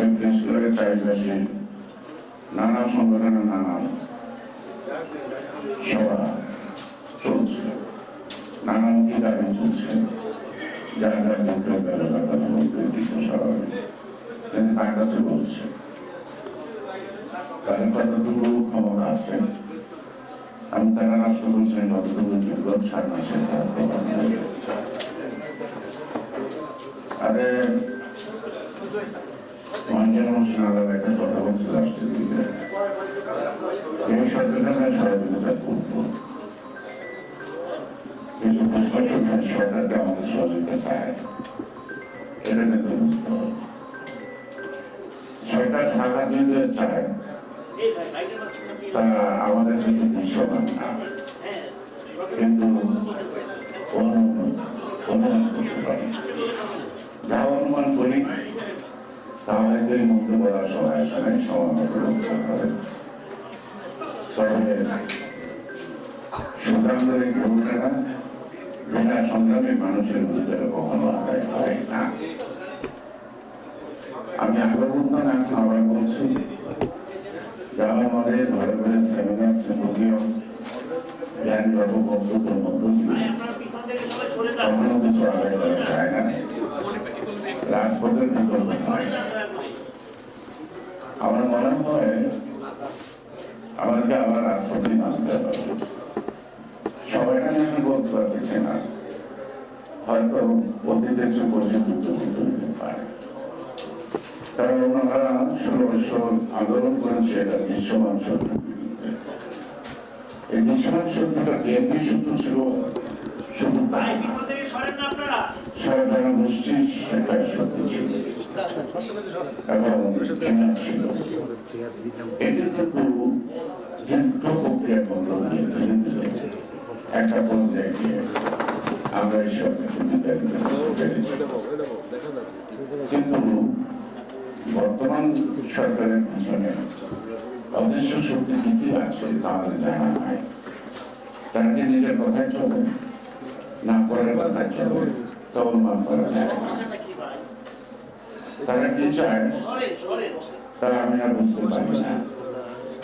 আজকে বিশেষ করে চাইবাসী নানা সংগঠনের নানা সভা চলছে নানামুখী দাবি চলছে যারা যারা দুঃখের বেলার কথা বলতে এটি স্বাভাবিক তার কাছে বলছে তাদের কতটুকু ক্ষমতা আছে আমি তারা রাষ্ট্র বলছেন কতটুকু যোগ্য সাত মাসে তারা প্রমাণ হয়ে গেছে মঞ্জুর হোসেন আলাদা একটা কথা বলছে রাষ্ট্রের দিকে। এই সহযোগিতা করব। কিন্তু প্রশাসনের সরকারকে সহযোগিতা চায়। বুঝতে হবে। সরকার দিতে চায়, তা আমাদের কাছে দৃশ্যমান না। কিন্তু অনুমান করতে পারি। যা অনুমান করি তা হয়তো এই মুক্ত বলার সময় মতো বলতে হবে বিনা সংগ্রামী মানুষের বিরুদ্ধে কখনো আদায় হয় না। আমি আগে এখন বলছি, যারা আমাদের ঘরে ঘরে সেমিনার জ্ঞান আমার মনে হয় আমাদেরকে আবার রাজপথে নামতে হবে সবাই আমি বলতে পারতেছি না হয়তো অতীতের যে পরিচিত হতে পারে কারণ ওনারা ষোলো আন্দোলন করেছে এটা দৃশ্যমান শক্তির এই দৃশ্যমান শক্তিটা বিএনপি শুধু ছিল, শুধু তাই। না সারা জনগোষ্ঠীর সেটা সত্যি ছিল। কিন্তু বর্তমান সরকারের পিছনে অদৃশ্য শক্তি কি কি আছে তা জানা নাই তারা কি নিজের কথায় চলে না পরের কথায় চলে তখন মান করা যায় তারা কি চায় তারা আমি আর বুঝতে পারি না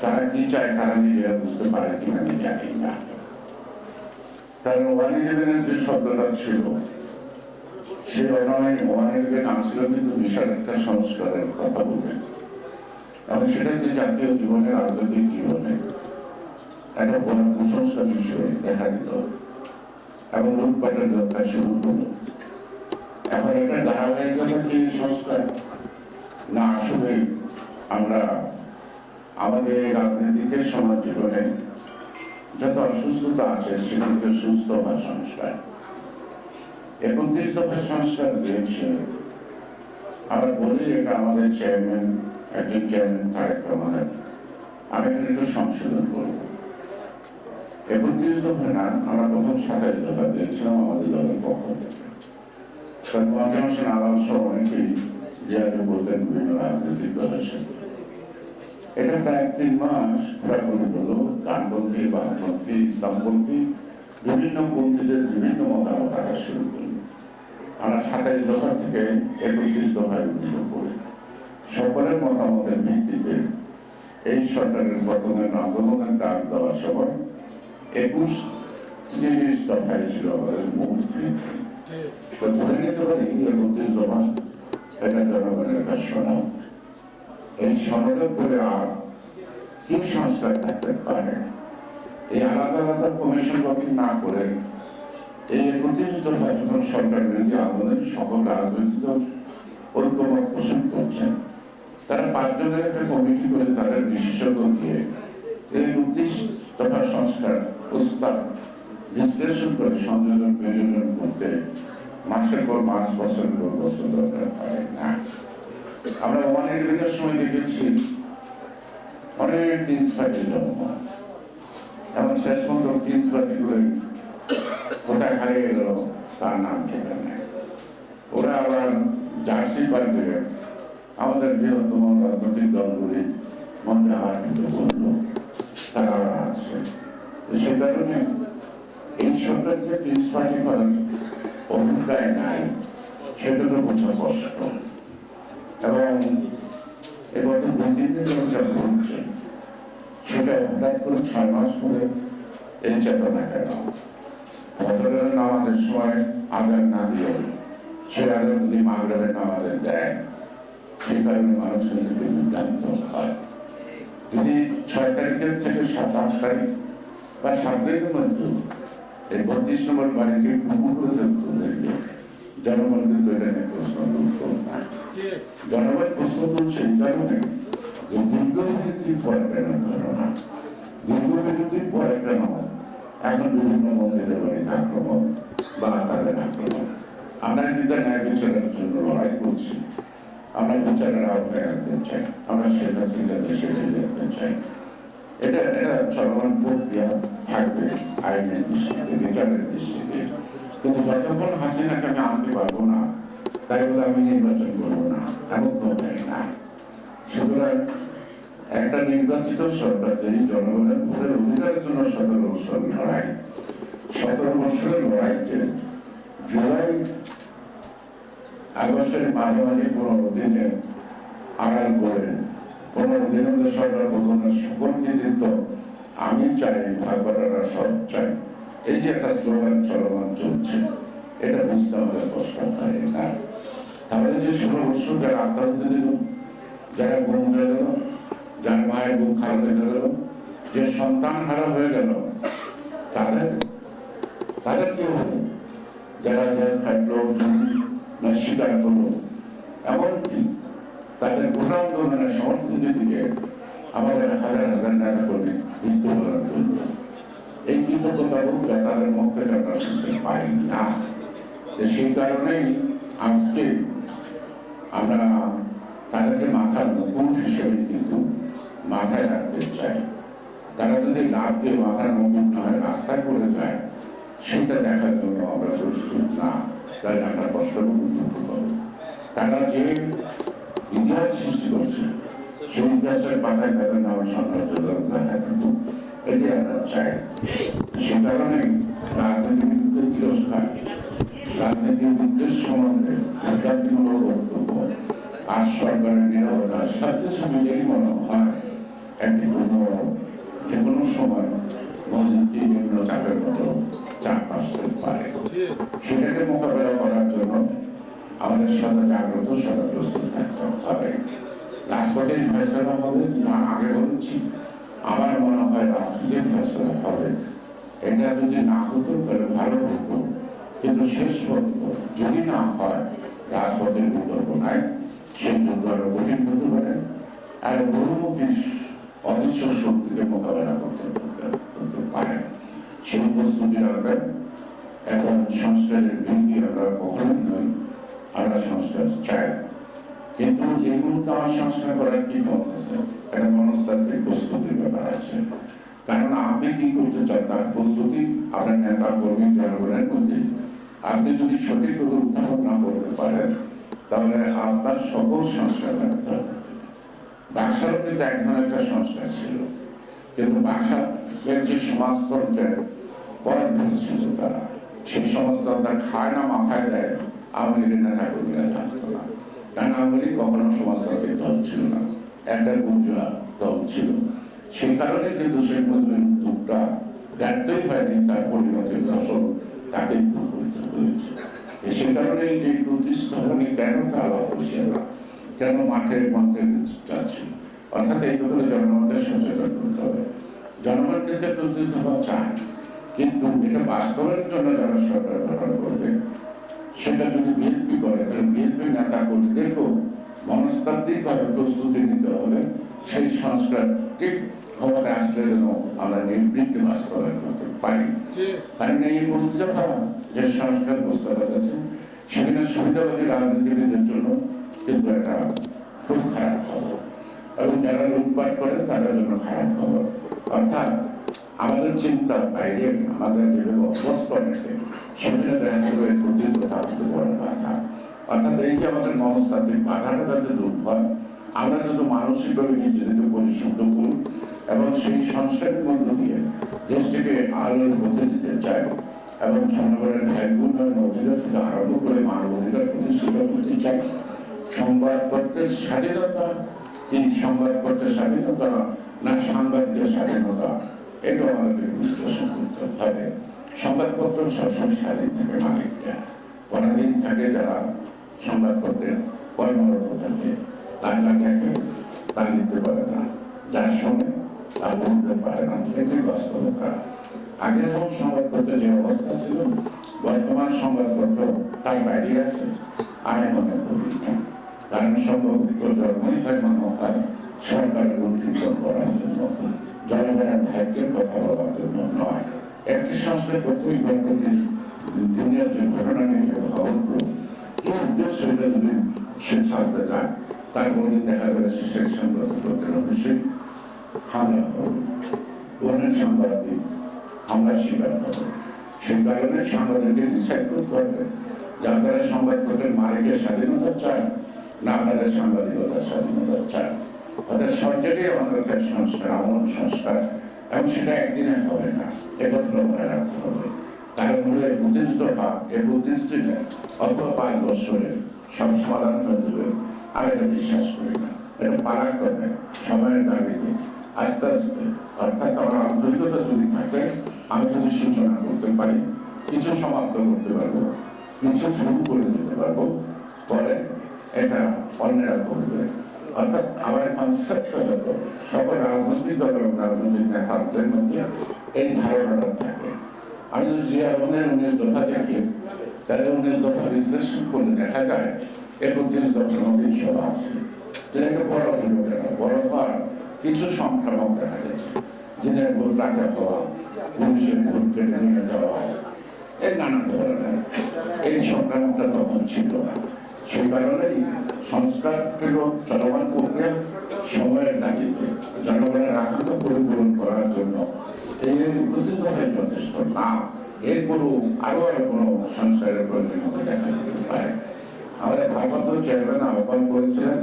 তারা কি চায় তারা নিজেরা বুঝতে পারে কিনা আমি জানি না কারণ ওয়ান ইলেভেনের যে শব্দটা ছিল সে অনায় ওয়ান ইলেভেন আসলে কিন্তু বিশাল একটা সংস্কারের কথা বলবেন এবং সেটা যে জাতীয় জীবনে রাজনৈতিক জীবনে একটা বড় কুসংস্কার হিসেবে দেখা দিল এবং লুটপাটের দরকার শুরু হলো এখন এটা ধারাবাহিকতা কি সংস্কার? না, আসলে আমরা আমাদের রাজনীতিতে সমাজ জীবনে যত অসুস্থতা আছে সেখান থেকে সুস্থ বা সংস্কার। একত্রিশ দফা সংস্কার দিয়েছে। আমরা বলি এটা আমাদের চেয়ারম্যান একজন চেয়ারম্যান তারেক রহমানের আমি এখানে একটু সংশোধন করব। একত্রিশ দফা না, আমরা প্রথম সাতাশ দফা দিয়েছিলাম আমাদের দলের পক্ষ থেকে। হোসেন আলাল সহ অনেকেই যে আগে বলতেন বিভিন্ন রাজনৈতিক দলের সাথে। এটা প্রায় তিন মাস ঘোরাঘুরি হলো ডানপন্থী বামপন্থী, ইসলামপন্থী, বিভিন্ন পন্থীদের বিভিন্ন মতামত আসা শুরু করল। আমরা সাতাইশ দফা থেকে একত্রিশ দফায় উন্নীত করি সকলের মতামতের ভিত্তিতে এই সরকারের পতনের আন্দোলনের ডাক দেওয়ার সময় একুশ তিরিশ দফায় ছিল আমাদের মূল তো ধরে নিতে পারি একত্রিশ দফা এটা জনগণের কাছে শোনা। এই সনদের পরে আর কি সংস্কার থাকতে পারে? এই আলাদা আলাদা কমিশন গঠন না করে এই একত্রিশ দফা যখন সরকার বিরোধী আন্দোলনের সকল রাজনৈতিক দল ঐক্যমত পোষণ করছেন তারা পাঁচজনের একটা কমিটি করে তাদের বিশেষজ্ঞ দিয়ে এই একত্রিশ দফা সংস্কার প্রস্তাব বিশ্লেষণ করে সংযোজন প্রয়োজন করতে মাসের পর মাস, বছরের পর বছর দরকার হয় না। আমরা ওয়ান ইলেভেনের সময় দেখেছি, অনেক ইন্সপায়ারের জন্ম এবং শেষ পর্যন্ত ইন্সপায়ারগুলো কোথায় হারিয়ে গেল, তার নাম ঠিকানা ওরা আবার জার্সি পাল্টে আমাদের বৃহত্তম রাজনৈতিক দলগুলি মধ্যে আবার কিন্তু বলল তারা আছে। সে কারণে এই সরকার যে তিরিশ পার্টি করার অভিপ্রায় নাই, সেটা তো বোঝা কষ্ট। এবং এবার তো দুই তিন দিন ধরে যা ঘুরছে সেটা হঠাৎ করে ছয় মাস পরে এই চেতনা কেন? ফজরের নামাজের সময় আজান না দিয়ে সে আজান যদি মাগরেবের নামাজে দেয় সেই কারণে মানুষ কিন্তু বিভ্রান্ত হয়। যদি ছয় তারিখের থেকে সাত আট তারিখ বা সাত তারিখের মধ্যে এই বত্রিশ নম্বর বাড়িকে কুকুর করে তুলতে জনগণ কিন্তু এটা নিয়ে প্রশ্ন তুলত না জনগণ প্রশ্ন তুলছে এই কারণে যে দীর্ঘভিত্তিক পরে কেন ধারণা। দীর্ঘভিত্তিক পরে কেন এখন বিভিন্ন মন্দিরের বাড়িতে আক্রমণ বা তাদের আক্রমণ। আমরা কিন্তু ন্যায় বিচারের জন্য লড়াই করছি। আমরা বিচারের আওতায় আনতে চাই। আমরা ছিল দেশে ফিরে আনতে চাই। এটা এটা চলমান প্রক্রিয়া থাকবে আইনের দৃষ্টিতে, বিচারের দৃষ্টিতে। কিন্তু যতক্ষণ হাসিনাকে আমি আনতে পারব না, তাই বলে আমি নির্বাচন করব না, এমন তো হয় না। সুতরাং একটা নির্বাচিত সরকার যদি জনগণের ভোটের অধিকারের জন্য সতেরো বছর লড়াই, সতেরো বছরের লড়াইকে জুলাই আগস্টের মাঝে মাঝে পনেরো দিনে আড়াল করে পনেরো দিনের সরকার প্রধানের সকল কৃতিত্ব আমি চাই ভাগবাটারা সব চাই এই যে একটা স্লোগান চলমান চলছে, এটা বুঝতে আমাদের কষ্ট হয়, না? তাহলে যে ষোলো বছর যারা আত্মহত্যা দিল, যারা গুম হয়ে গেল, যার মায়ের বুক খারাপ হয়ে গেল, যে সন্তান হারা হয়ে গেল, তাদের তাদের কি হবে যারা জেল খাটলো না স্বীকার করল এমনকি তাদের গোটা আন্দোলনের সমর্থন দিকে আমাদের হাজার হাজার নেতা কর্মী মৃত্যুবরণ করল। এই কৃতজ্ঞতা বলতে তাদের থেকে আমরা শুনতে পাই না সেই কারণেই আজকে আমরা তাদেরকে মাথার মুকুট হিসেবে কিন্তু মাথায় রাখতে চাই। তারা যদি লাভ দিয়ে মাথার মুকুট না হয় রাস্তায় পড়ে যায়, সেটা দেখার জন্য আমরা প্রস্তুত না। তাই আমরা কষ্ট তারা যে ইতিহাস সৃষ্টি করছে, সেই ইতিহাসের পাতায় তাদের নাম থাকুক এটি আমরা চাই। সে কারণে রাজনীতির বিরুদ্ধে তিরস্কার, রাজনীতির উদ্দেশ্য সম্বন্ধে বিভ্রান্তিমূলক বক্তব্য আর সরকারের নিরাপত্তা সব কিছু মিলিয়েই মনে হয় একটি কোনো যে কোনো সময় মসজিদকে বিভিন্ন চাপের মতো চাপ আসতে পারে। সেটাকে মোকাবেলা করার জন্য আমাদের সদা জাগ্রত সদা প্রস্তুত থাকতে হবে। রাজপথের ফেসলা হবে না, আগে বলছি, আমার মনে হয় রাজনীতির ফেসলা হবে। এটা যদি না হতো, তাহলে ভালো হতো। কিন্তু শেষ পর্যন্ত যদি না হয়, রাজপথের বিকল্প নাই। সেই যুদ্ধ আরও কঠিন হতে পারে। আর বহুমুখী অদৃশ্য শক্তিকে মোকাবেলা করতে পারে। সেই প্রস্তুতি রাখবেন এবং সংস্কারের বিরুদ্ধে আমরা কখনোই নই, আমরা সংস্কার চাই। কিন্তু এই মুহূর্তে আমার সংস্কার করার কি পথ আছে? একটা মনস্তাত্ত্বিক প্রস্তুতির ব্যাপার আছে। কারণ আপনি কি করতে চান তার প্রস্তুতি, আপনার নেতা কর্মী জনগণের মধ্যে। আপনি যদি সঠিকভাবে উত্থাপন না করতে পারেন, তাহলে আপনার সকল সংস্কার লাগতে হবে। বাক্সারও কিন্তু এক ধরনের একটা সংস্কার ছিল। কিন্তু বাক্সার যে সমাজতন্ত্রের পয়েন্ট ছিল তারা। সেই সমাজতন্ত্র খায় না মাথায় দেয় আওয়ামী লীগের নেতা কর্মীরা জানতো না। কারণ আওয়ামী লীগ কখনো সমাজতান্ত্রিক দল ছিল না। একটা গুজরা দল ছিল। সেই কারণে কিন্তু শেখ মুজিবের উদ্যোগটা ব্যর্থই হয়নি, তার পরিণতির ফসল তাকে ভোগ করতে হয়েছে সে কারণে যে প্রতিষ্ঠানে কেন তা আলাপ করছে না, কেন মাঠে মন্ত্রে যাচ্ছে অর্থাৎ এই ব্যাপারে জনগণকে সচেতন করতে হবে। জনগণ কিন্তু হওয়া চায় কিন্তু এটা বাস্তবের জন্য যারা সরকার গঠন করবে সেটা যদি বিএনপি করে তাহলে বিএনপি নেতা কর্মীদেরকেও মনস্তাত্ত্বিক ভাবে প্রস্তুতি নিতে হবে। সেই সংস্কার ঠিক ক্ষমতা আসলে যেন আমরা নির্বৃত্তি বাস্তবায়ন করতে পারি। কারণ এই মুস্তফা যে সংস্কার প্রস্তাবত আছে সেখানে সুবিধাবাদী রাজনীতিবিদদের জন্য কিন্তু একটা খুব খারাপ খবর। এবং যারা লুটপাট করেন তাদের জন্য খারাপ খবর। অর্থাৎ আমাদের চিন্তার বাইরে, আমাদের যেভাবে অভ্যস্ত অনেকে, সেখানে দেখা যাবে কথা খুব বড় বাধা। অর্থাৎ এই যে আমাদের মনস্তাত্ত্বিক বাধাটা যাতে দূর হয়, আমরা যত মানসিকভাবে নিজেদেরকে পরিশুদ্ধ করি এবং সেই সংস্কারের মধ্য দিয়ে দেশটিকে আলোর পথে দিতে চাই এবং জনগণের উন্নয়ন অধিকার থেকে আরম্ভ করে মানব অধিকার প্রতিষ্ঠিত করতে চাই। সংবাদপত্রের স্বাধীনতা, তিনি সংবাদপত্রের স্বাধীনতা না সাংবাদিকের স্বাধীনতা এটাও আমাদের বিশ্লেষণ করতে হবে সংবাদপত্র সবসময় স্বাধীন থাকে মালিকরা পরাধীন থাকে যারা সংবাদপত্রের কর্মরত থাকে। তাই না দেখে তা নিতে পারে না। যার সঙ্গে তা বলতে পারে না। এটাই বাস্তবতা। আগে যখন সংবাদপত্রের যে অবস্থা ছিল, বর্তমান সংবাদপত্র তার বাইরে আছে। আমি মনে করি কারণ সংবাদপত্র জন্মই হয় মনে হয় সরকারের উন্নীত করার জন্য। জনগণের ভাগ্যে কথা বলার জন্য নয়। একটি সংস্থার প্রত্যেক গণপতি দুনিয়ার যে ঘটনা নিয়ে যে এই উদ্দেশ্য এটা যদি সে ছাড়তে যায় তার মধ্যে দেখা যাচ্ছে সেই সংবাদপত্রের অবশ্যই হামলা হবে। অনেক সাংবাদিক হামলার শিকার হবে। সেই কারণে সাংবাদিককে ডিসাইড করতে হবে যে আপনারা সংবাদপত্রের মালিকের স্বাধীনতা চান না আপনারা সাংবাদিকতার স্বাধীনতা চান। অর্থাৎ সরকারই আমাদের কাছে সংস্কার, আমল সংস্কার। এবং সেটা একদিনে হবে না, একত্র মনে রাখতে হবে। কারণ হলো এই বত্রিশ দফা এই দিনে অথবা পাঁচ বছরে সব সমাধান হয়ে যাবে আমি এটা বিশ্বাস করি না। এটা পালার করে সময়ের দাবিতে। আস্তে আস্তে। অর্থাৎ আমার আন্তরিকতা যদি থাকে, আমি যদি সূচনা করতে পারি, কিছু সমাপ্ত করতে পারব, কিছু শুরু করে দিতে পারব, পরে এটা অন্যরা করবে। অর্থাৎ আমার কনসেপ্টটা যত সকল রাজনৈতিক দল এবং রাজনৈতিক নেতাদের মধ্যে এই ধারণাটা থাকে। আমি যদি জিয়া রহমানের উনিশ দফা দেখি, তাহলে উনিশ দফা বিশ্লেষণ করলে দেখা যায়, একত্রিশ দফার মধ্যে সব আছে। যেটাকে বড় হলো বড় হওয়ার কিছু সংক্রামক দেখা গেছে। দিনের ভোট রাতে হওয়া পুলিশের ভোট কেটে নিয়ে যাওয়া, এই নানান ধরনের, এই সংক্রামকটা তখন ছিল না। সেই কারণেই সংস্কার চলমান প্রক্রিয়া সময়ের দাবিতে জনগণের আকাঙ্ক্ষা পরিপূরণ করার জন্য। এই হয় যথেষ্ট। না, এরপরও আরও আরও কোনো সংস্কারের প্রয়োজনীয়তা দেখা যেতে পারে। আমাদের ভারপ্রাপ্ত চেয়ারম্যান আহ্বান করেছিলেন,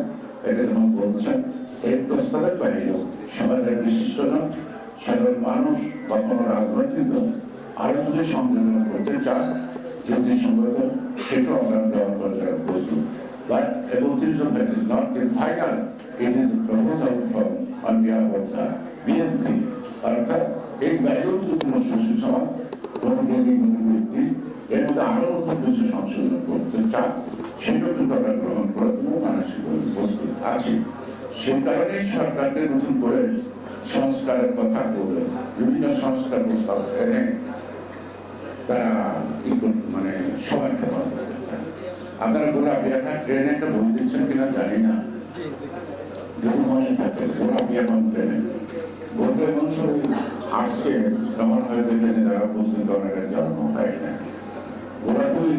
এটা যখন বলছেন এই প্রস্তাবের বাইরেও সমাজের বিশিষ্টজন, সাধারণ মানুষ বা কোনো রাজনৈতিক দল যদি সংযোজন করতে চান যুক্তিসঙ্গত সেটাও আমরা গ্রহণ করার প্রস্তুত But evolution that is not the final, it is a proposal from on behalf of the BNP. অর্থাৎ এই বাইরেও যদি কোনো সমাজ কোনো জ্ঞানী কোনো ব্যক্তি এর মধ্যে আরও নতুন কিছু সংশোধন করতে চান সেটাও কিন্তু আমরা গ্রহণ করার জন্য মানসিকভাবে প্রস্তুত আছি সেই কারণে সরকারকে নতুন করে সংস্কারের কথা বলে বিভিন্ন সংস্কার প্রস্তাব এনে তারা মানে সময় খেলা আপনারা গোলা বিয়াঘাট ট্রেনে একটা বই দিচ্ছেন কিনা জানি না। যদি মনে থাকে গোলা বিয়াঘাট ট্রেনে। বলতে মানুষের আসছে, তখন হয়তো এখানে যারা উপস্থিত অনেকের জন্ম হয় না। গোলাগুলি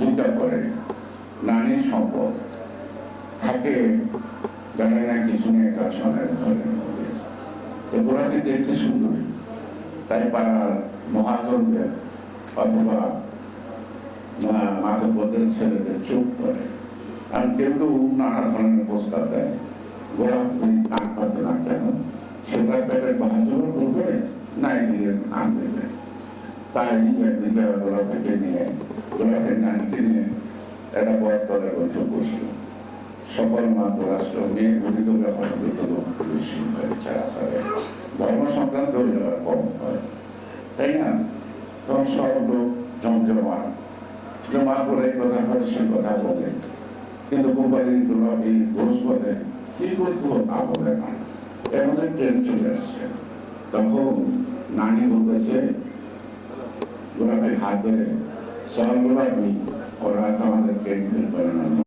চিন্তা করে নানির সম্পদ। থাকে, জানে না, কিছু নিয়ে তার সনের ঘরের মধ্যে। তো গোলাটি দেখতে সুন্দর। তাই পাড়ার মহাজনদের অথবা মাতব্বদের ছেলেদের চুপ করে। কারণ কেউ কেউ নানা ধরনের প্রস্তাব দেয়। গোলাপ তুমি কান পাতে না কেন? সে তার পেটের বাহাদুর করবে না এদিকে কান দেবে? তাই একদিকে গোলাপকে নিয়ে, গোলাপের নানিকে নিয়ে একটা বড় তলে বৈঠক বসল। সকল মা আসলো, মেয়ে গঠিত ব্যাপার বেশি হয় ছাড়া ছাড়ে। ধর্ম সংক্রান্ত কম হয়। তাই না? তখন সব লোক জমজমা যে করে কথা সে কথা বলে কিন্তু কোম্পানিরগুলো এই দোষ বলে কি করতে তা বলে না? এর মধ্যে ট্রেন চলে আসছে। তখন নানি বলতেছে, গোলাপের হাত ধরে সব গোলাপি, ওরা আমাদের ট্রেন ফেল করে না।